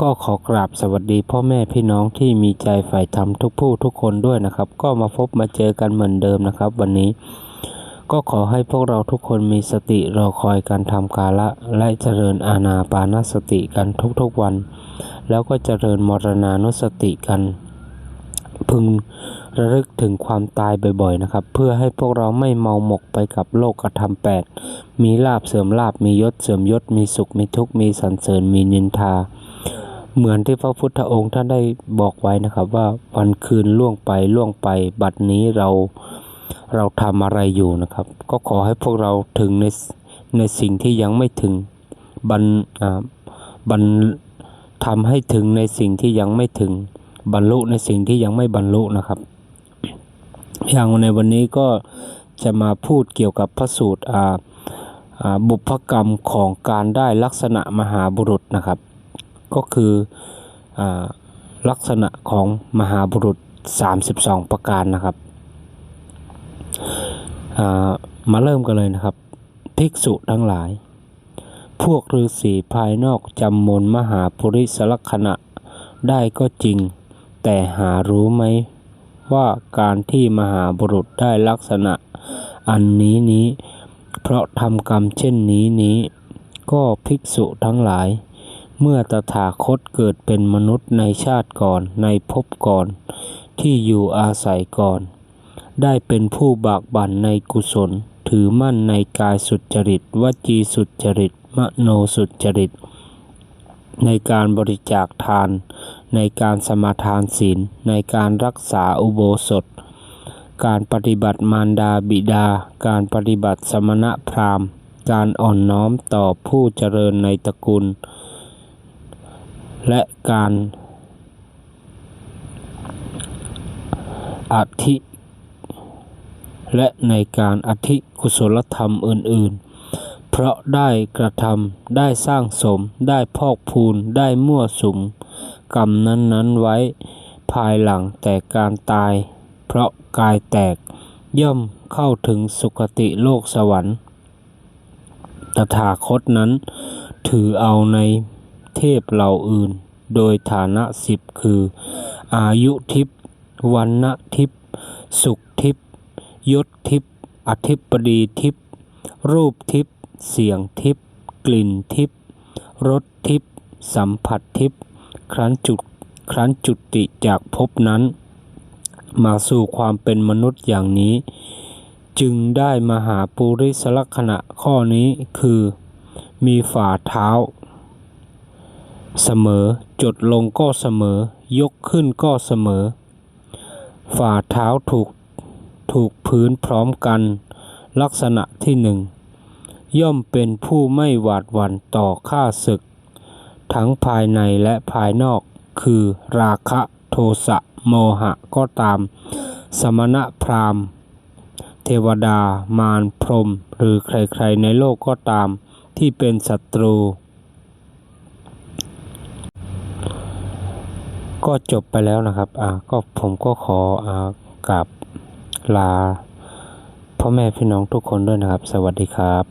ก็ขอกราบสวัสดีพ่อแม่พี่น้องที่มีใจใฝ่ธรรมทุกผู้ทุกคนด้วยนะครับ ก็มาพบมาเจอกันเหมือนเดิมนะครับ วันนี้ ก็ขอให้พวกเราทุกคนมีสติรอคอยการทำกาละและเจริญอาณาปานสติกันทุกๆวัน แล้วก็เจริญมรณานุสติกัน พึงระลึกถึงความตายบ่อยๆนะครับ เพื่อให้พวกเราไม่เมาหมกไปกับโลกธรรมแปดมีลาบเสื่อมลาบมียศเสื่อมยศมีสุขมีทุกข์มีสรรเสริญมีนินทา เหมือนที่พระพุทธองค์ท่านได้บอกไว้นะครับว่าวันคืนล่วงไปล่วงไป บัดนี้เราเราทำอะไรอยู่นะครับ ก็ขอให้พวกเราถึงในในสิ่งที่ยังไม่ถึงบรรบรรทำให้ถึงในสิ่งที่ยังไม่ถึงบรรลุในสิ่งที่ยังไม่บรรลุนะครับ อย่างในวันนี้ก็จะมาพูดเกี่ยวกับพระสูตรอ่าอ่าบุพกรรมของการได้ลักษณะมหาบุรุษนะครับ ก็คืออลักษณะของมหาบุรุษ 32 ประการนะครับมาเริ่มกันเลยนะครับ ภิกษุทั้งหลาย พวกฤาษีภายนอกจำมนมหาปุริสลักษณะได้ก็จริง แต่หารู้ไหมว่าการที่มหาบุรุษได้ลักษณะอันนี้นี้ เพราะทำกรรมเช่นนี้นี้ ก็ภิกษุทั้งหลาย เมื่อตถาคตเกิดเป็นมนุษย์ในชาติก่อนในภพก่อน ที่อยู่อาศัยก่อน ได้เป็นผู้บากบั่นในกุศล ถือมั่นในกายสุจริตวจีสุจริต มโนสุจริต ในการบริจาคทาน ในการสมาทานศีล ในการรักษาอุโบสถ การปฏิบัติมารดาบิดา การปฏิบัติสมณะพราหมณ์ การอ่อนน้อมต่อผู้เจริญในตระกูล และการอธิ และในการอธิกุศลธรรมอื่น ๆ เพราะได้กระทำได้สร้างสม ได้พอกพูน ได้มั่วสุม กรรมนั้น ๆ ไว้ภายหลังแต่การตาย เพราะกายแตกย่อมเข้าถึงสุคติโลกสวรรค์ ตถาคตนั้นถือเอาใน เทพเหล่าอื่น โดยฐานะสิบคือ อายุทิพย์วันณทิพย์สุขทิพย์ยศทิพย์อธิปดีทิพย์รูปทิพย์เสียงทิพย์กลิ่นทิพย์รสทิพย์สัมผัสทิพย์ครั้นจุดครั้นจุติจากภพนั้น มาสู่ความเป็นมนุษย์อย่างนี้ จึงได้มหาปุริสลักษณะข้อนี้คือ มีฝ่าเท้า เสมอ จดลงก็เสมอ ยกขึ้นก็เสมอ ฝ่าเท้าถูกถูกพื้นพร้อมกัน ลักษณะที่หนึ่งย่อมเป็นผู้ไม่หวาดหวั่นต่อข้าศึก ทั้งภายในและภายนอกคือราคะโทสะโมหะก็ตาม สมณะพราหมณ์ เทวดามารพรหมหรือใครๆในโลกก็ตามที่เป็นศัตรู ก็จบไปแล้วนะครับ อ่า ก็ผมก็ขออ่ากับลาพ่อแม่พี่น้องทุกคนด้วยนะครับ สวัสดีครับ